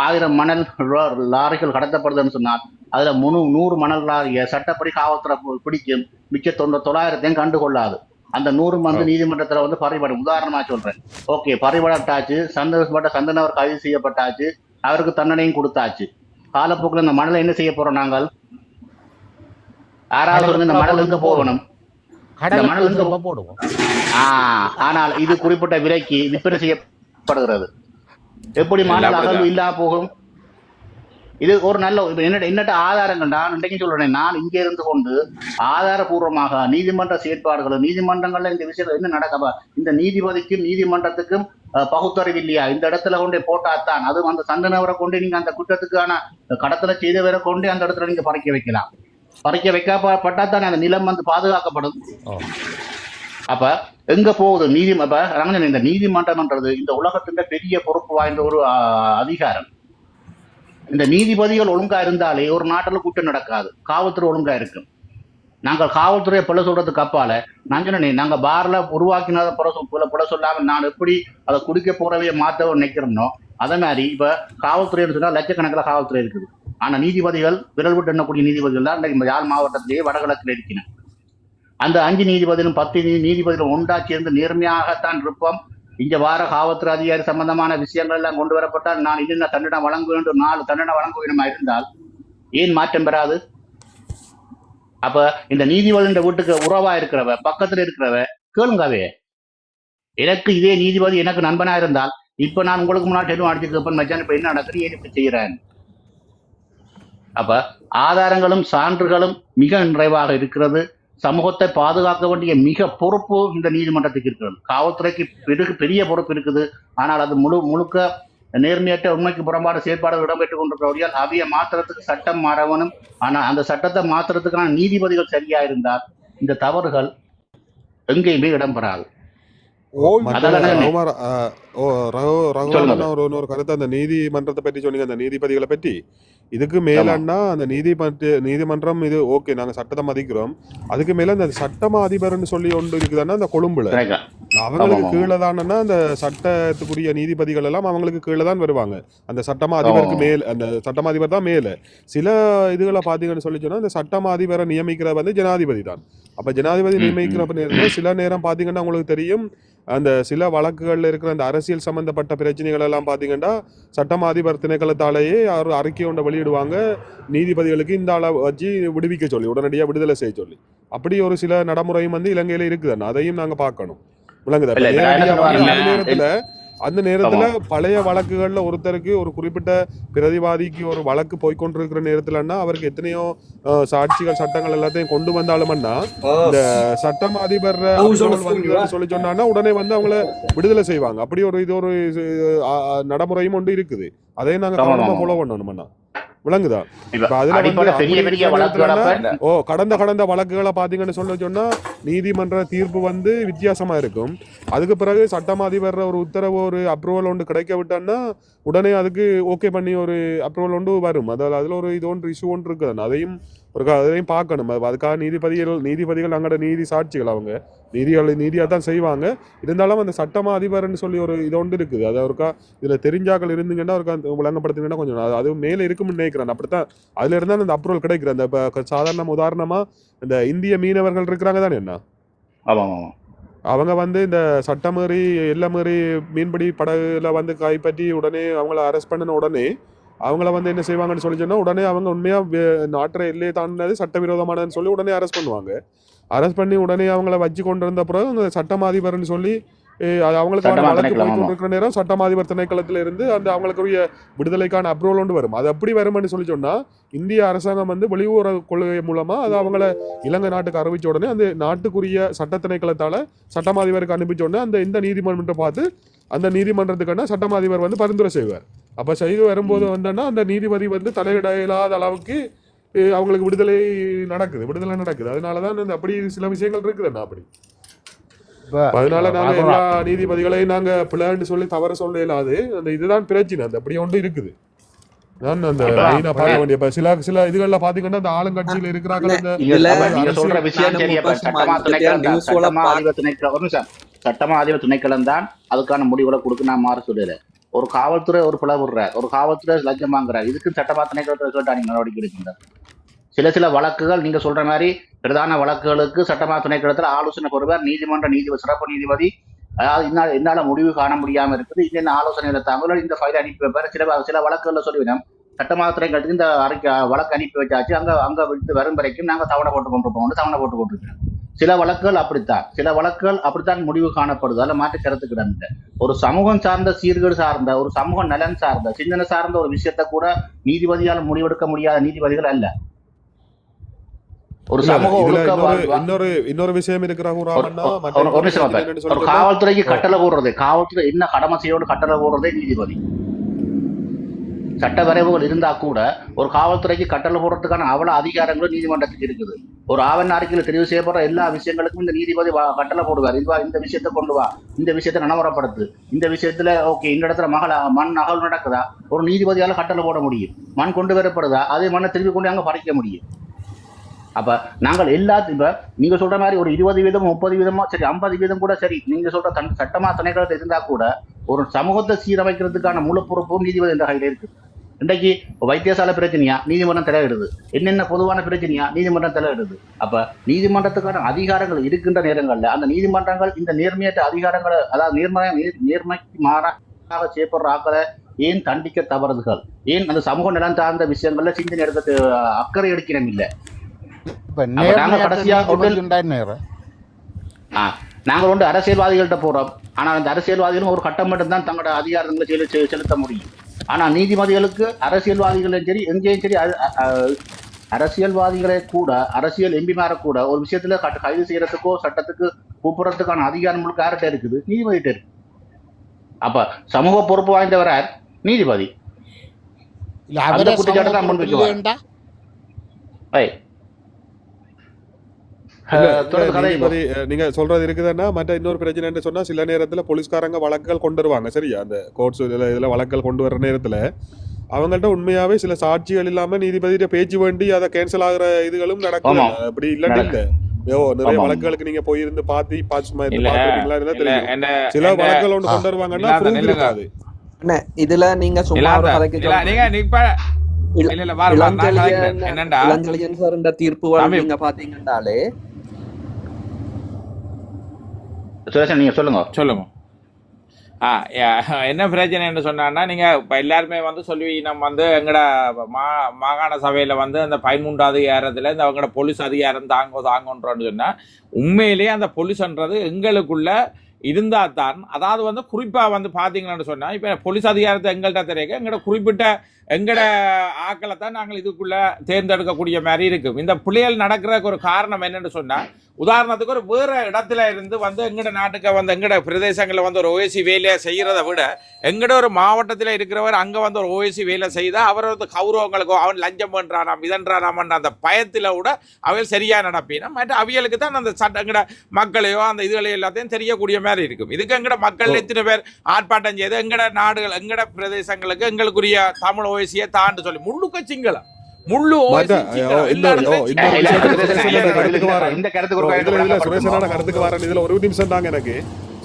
ஆயிரம் மணல் லாரிகள் கடத்தப்படுதுன்னு சொன்னால் அதுல முழு நூறு மணல் லாரியை சட்டப்படி காவல்துறை பிடிக்கும். மிச்ச தொண்ணூ தொள்ளாயிரத்தையும் கண்டுகொள்ளாது. அந்த நூறு வந்து நீதிமன்றத்துல வந்து பறிபடும். உதாரணமா சொல்றேன். ஓகே பறிபடட்டாச்சு சந்தோஷப்பட்ட சந்தனவர் கைது செய்யப்பட்டாச்சு. அவருக்கு தண்டனையும் கொடுத்தாச்சு. காலப்போக்கில் இந்த மணலை என்ன செய்ய போறோம் நாங்கள்? யாராவது வந்து இந்த மணல் எங்க போகணும்? கடல் மணல் போடுவோம். ஆனால் இது குறிப்பிட்ட விலைக்கு விற்பனை செய்யப்படுகிறது. எப்படி எல்லாம் அகழ்வு இல்லா போகும்? இது ஒரு நல்ல என்னட்ட ஆதாரங்கள் நான் இன்றைக்கு சொல்றேன் நான் இங்கே இருந்து கொண்டு ஆதாரபூர்வமாக நீதிமன்ற செயற்பாடுகள் நீதிமன்றங்கள்ல இந்த விஷயம் என்ன நடக்க இந்த நீதிபதிக்கும் நீதிமன்றத்துக்கும் பகுத்தறிவு இல்லையா? இந்த இடத்துல கொண்டு போட்டாத்தான் அது அந்த சந்தனவரை கொண்டு நீங்க அந்த குற்றத்துக்கான கடத்தலை செய்தவரை கொண்டு அந்த இடத்துல நீங்க பறிக்க வைக்கலாம். பறிக்க வைக்கப்பட்டா தானே அந்த நிலம் வந்து பாதுகாக்கப்படும். அப்ப எங்க போகுது? நீதி அப்ப ரங்கன் இந்த நீதிமன்றம்ன்றது இந்த உலகத்தின் பெரிய பொறுப்பு வாய்ந்த ஒரு அதிகாரம். இந்த நீதிபதிகள் ஒழுங்கா இருந்தாலே ஒரு நாட்டில் குற்றம் நடக்காது. காவல்துறை ஒழுங்கா இருக்கும் நாங்கள் காவல்துறையை பிள்ளை சொல்றதுக்கு அப்பால நான் நாங்கள் நாங்க பார்ல உருவாக்கினத பிற சொல் சொல்லாம நான் எப்படி அதை குடிக்க போறவைய மாத்த நினைக்கிறோம்னோ அதே மாதிரி இப்ப காவல்துறைன்னு சொன்னா லட்சக்கணக்கில் காவல்துறை இருக்குது. ஆனா நீதிபதிகள் விரல் விட்டு எண்ணக்கூடிய நீதிபதிகள் தான் இந்த யாழ் மாவட்டத்திலேயே வடகிழக்கில் இருக்கிறேன் அந்த அஞ்சு நீதிபதியும் பத்து நீதிபதியும் நீதிபதிகளும் ஒன்றா சேர்ந்து நேர்மையாகத்தான் இருப்போம். இங்க வார காவல்துறை அதிகாரி சம்பந்தமான விஷயங்கள் எல்லாம் கொண்டு வரப்பட்டால் நான் இன்னும் தண்டனை வழங்க வேண்டும். நாலு தண்டனை வழங்க வேண்டுமா இருந்தால்? ஏன் மாற்றம் பெறாது? அப்ப இந்த நீதிபதியின் வீட்டுக்கு உறவா இருக்கிறவ பக்கத்துல இருக்கிறவ கேளுங்கவே. எனக்கு இதே நீதிபதி எனக்கு நண்பனா இருந்தால் இப்ப நான் உங்களுக்கு முன்னாடி டெலிவன் அடிச்சு கேட்பேன் மச்சான். இப்ப என்ன நடக்குது? ஏன் இப்படி செய்யறேன் அப்ப ஆதாரங்களும் சான்றுகளும் மிக நிறைவாக இருக்கிறது. சமூகத்தை பாதுகாக்க வேண்டிய மிக பொறுப்பு இந்த நீதிமன்றத்துக்கு இருக்கிறது. காவல்துறைக்கு பெரு பெரிய பொறுப்பு இருக்குது. ஆனால் அது முழு முழுக்க நேர்மையற்ற உண்மைக்கு புறம்பான செயற்பாடுகள் இடம்பெற்றுக் கொண்டிருக்கிறபடியால் அவைய மாத்திரத்துக்கு சட்டம் மாறவனும் ஆனால் அந்த சட்டத்தை மாத்திரத்துக்கான நீதிபதிகள் சரியா இருந்தால் இந்த தவறுகள் எங்கேயுமே இடம்பெறாது. ஒரு கருத்து அந்த நீதிமன்றத்தை பற்றி சொன்னீங்க. அந்த நீதிபதிகளை பற்றி இதுக்கு மேலன்னா அந்த நீதிமன்ற நீதிமன்றம் இது ஓகே நாங்க சட்டத்தை மதிக்கிறோம் அதுக்கு மேல அந்த சட்டமா அதிபர்னு சொல்லி ஒன்று இருக்குதுன்னா அந்த கொழும்புல. அவங்களுக்கு. கீழே தானன்னா அந்த சட்டத்துக்குரிய நீதிபதிகள் எல்லாம் அவங்களுக்கு கீழே தான் வருவாங்க அந்த சட்டமா அதிபருக்கு. மேல் அந்த சட்டமா அதிபர் தான் மேல சில இதுகளை பாத்தீங்கன்னு சொல்லி சொன்னா அந்த சட்டமா அதிபரை நியமிக்கிற வந்து ஜனாதிபதி தான் அப்ப ஜனாதிபதி. நியமிக்கிற சில நேரம் பாத்தீங்கன்னா உங்களுக்கு தெரியும் அந்த சில வழக்குகள்ல இருக்கிற அந்த அரசியல் சம்பந்தப்பட்ட பிரச்சனைகள் எல்லாம் பாத்தீங்கன்னா சட்டமா அதிபர் திணைக்களத்தாலேயே ஒரு அறிக்கை ஒன்றை வெளியிடுவாங்க. நீதிபதிகளுக்கு இந்த அளவு வச்சு விடுவிக்க சொல்லி உடனடியாக விடுதலை செய்ய சொல்லி. அப்படி ஒரு சில நடைமுறையும் வந்து இலங்கையில இருக்குதுன்னு அதையும் நாங்க பார்க்கணும். விளங்குதா? நேரத்துல அந்த நேரத்துல பழைய வழக்குகள்ல ஒருத்தருக்கு ஒரு குறிப்பிட்ட பிரதிவாதிக்கு ஒரு வழக்கு போய்க்கொண்டிருக்கிற நேரத்துலன்னா அவருக்கு எத்தனையோ சாட்சிகள் சட்டங்கள் எல்லாத்தையும் கொண்டு வந்தாலுமன்னா இந்த சட்டம் அதிபர் சொல்லி சொன்னான்னா உடனே வந்து அவங்கள விடுதலை செய்வாங்க. அப்படி ஒரு இது ஒரு நடைமுறையும் ஒன்று இருக்குது. அதையும் நாங்க ஆமா, கவனமா ஆமா. ஃபாலோ பண்ணணும்னா விளங்குதா? இப்ப அதுல ஓ கடந்த கடந்த வழக்குகளை பாத்தீங்கன்னு சொல்ல சொன்னா நீதிமன்ற தீர்ப்பு வந்து வித்தியாசமா இருக்கும். அதுக்கு பிறகு சட்டம் அதிபர் ஒரு உத்தரவு ஒரு அப்ரூவல் ஒன்று கிடைக்க விட்டான்னா உடனே அதுக்கு ஓகே பண்ணி ஒரு அப்ரூவல் ஒன்று வரும். அதாவது அதுல ஒரு இது ஒன்று இஷ்யூ ஒன்று இருக்குது அதையும் ஒரு அதையும் பார்க்கணும். அது- அதுக்காக நீதிபதிகள் நீதிபதிகள் அங்கட நீதி சாட்சிகள் அவங்க. நீதிகள் நீதியாக தான் செய்வாங்க. இருந்தாலும் அந்த சட்டமா அதிபர்னு சொல்லி ஒரு இது ஒன்று இருக்குது. அது ஒருக்கா இதுல தெரிஞ்சாக்கள் இருந்தீங்கன்னா ஒரு விளங்கப்படுத்திங்கன்னா கொஞ்சம் அது- அது மேலே இருக்கும்னு நினைக்கிறேன். அப்படித்தான் அதுல இருந்தா அந்த அப்ரூவல் கிடைக்கிற அந்த இப்போ சாதாரண உதாரணமா இந்த இந்திய மீனவர்கள் இருக்கிறாங்க தானே என்ன? ஆமா ஆமா அவங்க வந்து இந்த சட்டம் மீறி எல்லை மீறி மீன்பிடி படகுல வந்து கைப்பற்றி உடனே அவங்கள அரெஸ்ட் பண்ணின உடனே அவங்கள வந்து என்ன செய்வாங்கன்னு சொல்லி சொன்னால் உடனே அவங்க உண்மையாக வே- எல்லையை தாண்டினது சட்டவிரோதமானதுன்னு சொல்லி உடனே அரெஸ்ட் பண்ணுவாங்க. அரெஸ்ட் பண்ணி உடனே அவங்கள வச்சு கொண்டு வந்த பிறகு அந்த சட்டமாதிபர்னு சொல்லி அது அவங்களுக்கான சட்டமா வழக்கு போய். கொண்டிருக்கிற நேரம் சட்டமாதிபர் திணைக்களத்துல இருந்து அந்த அவங்களுக்குரிய விடுதலைக்கான அப்ரூவல் ஒன்று வரும். அது அப்படி வரும்னு சொல்லி சொன்னா இந்திய அரசாங்கம் வந்து வெளியுறவு கொள்கை மூலமா அது அவங்கள இலங்கை நாட்டுக்கு அறிவிச்ச உடனே அந்த நாட்டுக்குரிய சட்ட திணைக்களத்தால சட்டமாதிபருக்கு அனுப்பிச்ச உடனே அந்த இந்த நீதிமன்றத்தை பார்த்து அந்த நீதிமன்றத்துக்கான சட்டமாதிபர் வந்து பரிந்துரை செய்வார். அப்ப செய்து வரும்போது வந்தோன்னா அந்த நீதிபதி வந்து தலையிட இல்லாத அளவுக்கு அவங்களுக்கு விடுதலை நடக்குது. விடுதலை நடக்குது. அதனாலதான் இந்த அப்படி சில விஷயங்கள் இருக்குதுண்ணா அப்படி. அதனால நாங்க ரகுமார், எல்லா நீதிபதிகளையும் நாங்க பிள்ளைன்னு சொல்லி தவற சொல்ல இயலாது அந்த இதுதான் பிரச்சனை. அந்த அப்படி ஒன்று இருக்குது. நான் அந்த. மெயினா பார்க்க வேண்டிய சில சில இதுகள்ல பாத்தீங்கன்னா அந்த ஆளுங்கட்சியில இருக்கிறாங்க அந்த சட்டமா மாநிலத்தில திணைக்களம் தான். அதுக்கான முடிவுகளை கொடுக்க நான் மாற சொல்லல ஒரு காவல்துறை ஒரு பிளவுறார் ஒரு காவல்துறை லஞ்சம் வாங்குறார். இதுக்கு சட்டமா திணைக்களத்தில் சொல்லிட்டு நடவடிக்கை எடுக்கின்ற சில சில வழக்குகள் நீங்க சொல்ற மாதிரி பிரதான வழக்குகளுக்கு சட்டமா திணைக்களத்தில் ஆலோசனை பெறுவார் நீதிமன்ற நீதிபதி சிறப்பு நீதிபதி. அதாவது என்னால் என்னால முடிவு காண முடியாம இருக்குது. இந்த ஆலோசனை எடுத்தாங்களோ இந்த ஃபைல் அனுப்பி வைப்பார். சில சில வழக்குகள்ல சொல்லுவேன் சட்டமாத்திரைகளுக்கு இந்த அறிக்கை வழக்கு அனுப்பி வச்சாச்சு. அங்க அங்க விட்டு வரும் வரைக்கும் நாங்க தவணை போட்டு கொண்டிருப்போம். போகணும் தவணை போட்டு கொண்டிருக்கிறோம். சில வழக்குகள் அப்படித்தான். சில வழக்குகள் அப்படித்தான் முடிவு காணப்படுது. அதில் மாற்று கருத்து கிடந்த ஒரு சமூகம் சார்ந்த சீர்கேடு சார்ந்த ஒரு சமூக நலன் சார்ந்த சிந்தனை சார்ந்த ஒரு விஷயத்தை கூட நீதிபதியால் முடிவெடுக்க முடியாத நீதிபதிகள் அல்ல. ஒரு சமூக இன்னொரு இன்னொரு விஷயம் இருக்கிற ஒரு- ராமண்ணா ஒரு- மற்ற ஒரு- ஒரு நிமிஷம் என்னன்னு பாப்பேன். ஒரு சொல்லிட்டு காவல்துறைக்கு கட்டளை போடுறது காவல்துறை என்ன கடமை செய்யணும் கட்டளை போடுறதே நீதிபதி. சட்ட வரைவுகள் இருந்தா கூட ஒரு காவல்துறைக்கு கட்டளை போடுறதுக்கான அவ்வளவு அதிகாரங்களும் நீதிமன்றத்துக்கு இருக்குது. ஒரு ஆவண அறிக்கையில் தெரிவு செய்யப்படுற எல்லா விஷயங்களுக்கும் இந்த நீதிபதி கட்டளை போடுவார். இதுவா இந்த விஷயத்தை கொண்டு வா இந்த விஷயத்தை நனவரப்படுத்து இந்த விஷயத்துல ஓகே இந்த இடத்துல மகள மண் அகல் நடக்குதா? ஒரு நீதிபதியால கட்டளை போட முடியும். மண் கொண்டு வரப்படுதா? அதே மண்ணை திருப்பி கொண்டு அங்க பறிக்க முடியும். அப்ப நாங்கள் எல்லாத்தையும் இப்ப நீங்க சொல்ற மாதிரி ஒரு இருபது வீதம் முப்பது வீதமோ சரி ஐம்பது வீதம் கூட சரி. நீங்க சொல்ற தன் சட்டமா திணைக்களத்தில் இருந்தா கூட ஒரு சமூகத்தை சீரமைக்கிறதுக்கான முழு பொறுப்பும் நீதிபதி என்ற கையில இருக்கு. இன்றைக்கு வைத்தியசாலை பிரச்சனையா? நீதிமன்றம் தலையிடுது. என்னென்ன பொதுவான பிரச்சனையா? நீதிமன்றம் தலையிடுது. அப்ப நீதிமன்றத்துக்கான அதிகாரங்கள் இருக்கின்ற நேரங்கள்ல அந்த நீதிமன்றங்கள் இந்த நேர்மையற்ற அதிகாரங்களை அதாவது நேர்மை நேர்மைக்கு மாறாக செய்யப்படுற ஆக்களை ஏன் தண்டிக்க தவறுதுகள்? ஏன் அந்த சமூக நலன் சார்ந்த விஷயங்கள்ல சிந்தனை எடுக்க அக்கறை எடுக்கணும் இல்லை இப்ப நாங்கள் வந்து அரசியல்வாதிகள்கிட்ட போறோம். ஆனா அந்த அரசியல்வாதிகளும் ஒரு கட்டம் மட்டும்தான் தங்களோட அதிகாரங்களை செலு செலுத்த முடியும். ஆனா நீதிபதிகளுக்கு அரசியல்வாதிகளும் சரி எங்கேயும் சரி அரசியல்வாதிகளே கூட அரசியல் எம்பிமார கூட ஒரு விஷயத்துல கைது செய்யறதுக்கோ சட்டத்துக்கு கூப்பிடுறதுக்கான அதிகாரம் முழுக்க யார்கிட்ட இருக்குது? நீதிபதிகிட்ட இருக்கு. அப்ப சமூக பொறுப்பு வாய்ந்தவர் யார்? நீதிபதி. குற்றச்சாட்டை தான் முன்வைக்குவார். இல்லையேண்டா? ஐ. இல்ல, அஹ், தொடர்ந்து இல்ல, கதை நீதிபதி, அஹ், நீங்க சொல்றது இருக்குதுன்னா மற்ற இன்னொரு பிரச்சனைன்னு சொன்னா சில நேரத்துல போலீஸ்காரங்க வழக்குகள் கொண்டு வருவாங்க. சரியா? அந்த கோர்ட்ஸ் இதுல இதுல வழக்குகள் கொண்டு வர்ற நேரத்துல. அவங்கள்ட்ட உண்மையாவே சில சாட்சிகள் இல்லாம நீதிபதியிட்ட பேச்சு வேண்டி அதை கேன்சல் ஆகுற இதுகளும் நடக்கும். அப்படி இல்லாட்டி இல்ல. ஐயோ நிறைய. வழக்குகளுக்கு நீங்க போயிருந்து பாத்து இருந்தா இல்ல, தெரியும். சில வழக்குகள் ஒன்று. கொண்டு வருவாங்கன்னா. இருக்காது. இதுல நீங்க சும்மா இல்லாத- கதைக்கு இல்ல, நீங்க நிப்ப இல்ல- இல்ல இல்ல பாரு பாரு, நான் கலைக்கிறேன். இளஞ்செழியன் என்னண்டா இளஞ்செழியன் சார் இந்த தீர்ப்பு தம்பி. நீங்க பாத்தீங்கன்னாலே சுரேஷன் நீங்கள் சொல்லுங்க. சொல்லுங்க. ஆ என்ன என்ன பிரச்சனைன்னு சொன்னான்னா நீங்கள் இப்போ எல்லாருமே வந்து சொல்லி நம்ம வந்து எங்களோட மா மாகாண சபையில் வந்து அந்த பதிமூன்றாவது அதிகாரத்தில் இந்த அவங்களோட போலீஸ் அதிகாரம் தாங்கோ தாங்கன்றோன்னு சொன்னால் உண்மையிலேயே அந்த போலீஸ்ன்றது எங்களுக்குள்ள இருந்தால் தான் அதாவது வந்து குறிப்பாக வந்து பாத்தீங்கன்னு சொன்னால் இப்போ போலீஸ் அதிகாரத்தை எங்கள்கிட்ட தெரியுங்க எங்களோட குறிப்பிட்ட எங்களோட ஆக்களை தான் நாங்கள் இதுக்குள்ளே தேர்ந்தெடுக்கக்கூடிய மாதிரி இருக்கும். இந்த பிள்ளைகள் நடக்கிறதுக்கு ஒரு காரணம் என்னென்னு சொன்னால் உதாரணத்துக்கு ஒரு வேற இடத்துல இருந்து வந்து எங்கட நாட்டுக்கு வந்து எங்கட பிரதேசங்களில் வந்து ஒரு ஓஎசி வேலையை செய்யறத விட எங்கட ஒரு மாவட்டத்தில் இருக்கிறவர் அங்க வந்து ஒரு ஓஎசி வேலை செய்தா அவர் வந்து கௌரவங்களுக்கோ அவன் லஞ்சம் பண்றானாம் இதன்றானாமன்ற அந்த பயத்துல கூட அவைகள் சரியா நடப்பினா? மற்ற அவியலுக்கு தான் அந்த சட்ட எங்கட மக்களையோ அந்த இதுகளையோ எல்லாத்தையும் தெரியக்கூடிய மாதிரி இருக்கும். இதுக்கு எங்கட மக்கள் எத்தனை பேர் ஆர்ப்பாட்டம் செய்து எங்கட நாடுகள் எங்கட பிரதேசங்களுக்கு எங்களுக்குரிய தமிழ் ஓஎசியை தாண்டு சொல்லி முள்ளுக்க சிங்களம் முள்ளு கருத்துக்கு வரேன். இந்த கருத்துக்கு இதுல வரேன். ஒரு நிமிஷம் தாங்க எனக்கு.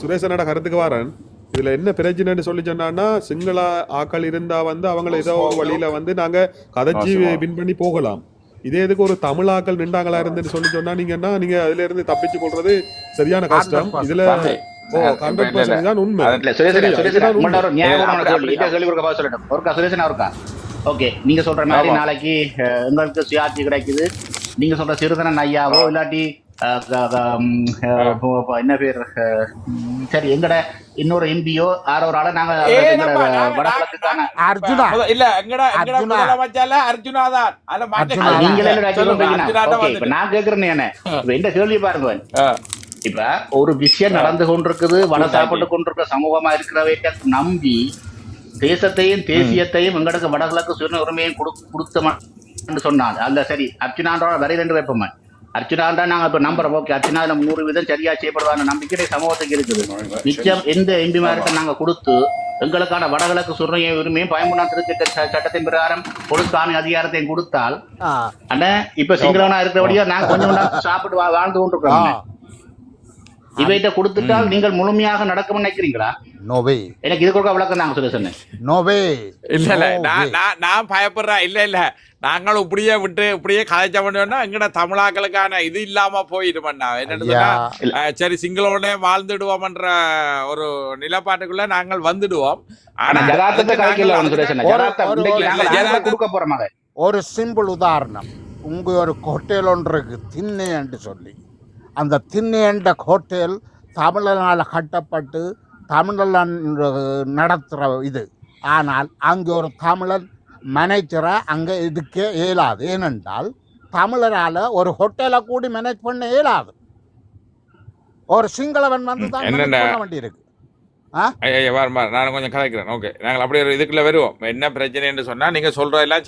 சுரேஷனோட கருத்துக்கு வரேன். இதுல என்ன பிரச்சனைன்னு சொல்லி சொன்னான்னா சிங்கள ஆக்கள் இருந்தா வந்து அவங்கள ஏதோ வழியில வந்து நாங்க கதைச்சி. வின் பண்ணி போகலாம். இதே இதுக்கு ஒரு தமிழ் ஆக்கள் நின்றாங்களா இருந்துன்னு சொல்லி சொன்னா நீங்கன்னா நீங்க அதுல இருந்து தப்பிச்சு கொள்றது சரியான கஷ்டம். 100% இதுல உண்மை. ஓகே நீங்க சொல்ற மாதிரி. நாளைக்கு அஹ், உங்களுக்கு சுயாட்சி கிடைக்குது. நீங்க சொல்ற சிறுதனன் ஐயாவோ இல்லாட்டி என்ன பேர் சரி எங்கட இன்னொரு எம்பியோ ஒரு ஆளை நாங்க அர்ஜுனா. இல்ல எங்கட அர்ஜுனா. முதலமைச்சர்ல அர்ஜுனா தான். நான் கேக்குறேன் என்ன? இப்ப இந்த கேள்வி பாருங்க. இப்ப ஒரு விஷயம் நடந்து கொண்டிருக்குது வட சாப்பிட்டு கொண்டிருக்கிற சமூகமா இருக்கிறவற்றை நம்பி தேசத்தையும் தேசியத்தையும் எங்களுக்கு வடகிழக்கு சுய உரிமையும் கொடுத்த சொன்னாங்க. அல்ல சரி அர்ச்சனான்றோட வரை ரெண்டு வைப்போமே அர்ச்சனான்றா நாங்க இப்ப நம்புறோம். ஓகே அர்ச்சனா நூறு வீதம் சரியா செய்யப்படுவாங்க நம்பிக்கை சமூகத்துக்கு இருக்குது. நிச்சயம் எந்த எம்பிமார்கிட்ட நாங்க கொடுத்து எங்களுக்கான வடகிழக்கு சுரிய உரிமையும் பயமுன்னா திருத்த ச- சட்டத்தின் பிரகாரம் கொடுத்தான அதிகாரத்தையும் கொடுத்தால் ஆ, அண்ணா இப்ப சிங்களவனா இருக்கிறபடியா நான் கொஞ்சம் சாப்பிட்டு வாழ்ந்து ஆ. இவைகிட்ட கொடுத்துட்டால் நீங்கள் முழுமையாக நடக்கும் நினைக்கிறீங்களா? நோவே எனக்கு இது கொடுக்க விளக்கம் தாங்க சுரேசன் நோவே இல்ல இல்ல No நான் way. நான் நான் பயப்படுறேன் இல்ல இல்ல. நாங்களும் இப்படியே விட்டு இப்படியே கதைச்ச பண்ணோம்னா எங்கட தமிழாக்களுக்கான இது இல்லாம போயிடுமண்ணா. என்னன்னு சரி சிங்களோட வாழ்ந்துடுவோம்ன்ற ஒரு நிலப்பாட்டுக்குள்ள நாங்கள் வந்துடுவோம். ஆனா ஒரு- சிம்பிள் உதாரணம். உங்க ஒரு ஹோட்டல் ஒன்று இருக்கு திண்ணை என்று சொல்லி. அந்த திண்ணை என்ற ஹோட்டல் தமிழனால் கட்டப்பட்டு தமிழன் நடத்துகிற இது. ஆனால் அங்கே ஒரு தமிழன் மேனேஜரை அங்கே இதுக்கே இயலாது. ஏனென்றால் தமிழரால் ஒரு ஹோட்டலை கூடி மேனேஜ் பண்ண இயலாது. ஒரு சிங்களவன் வந்து தான் பண்ண வேண்டியிருக்கு ஐயா, வாரம். நான் கொஞ்சம் கதைக்கிறேன் ஓகே நாங்கள் அப்படியே ஒரு இதுக்குள்ள வருவோம். என்ன பிரச்சனைன்னு சொன்னா நீங்க சொல்றதெல்லாம்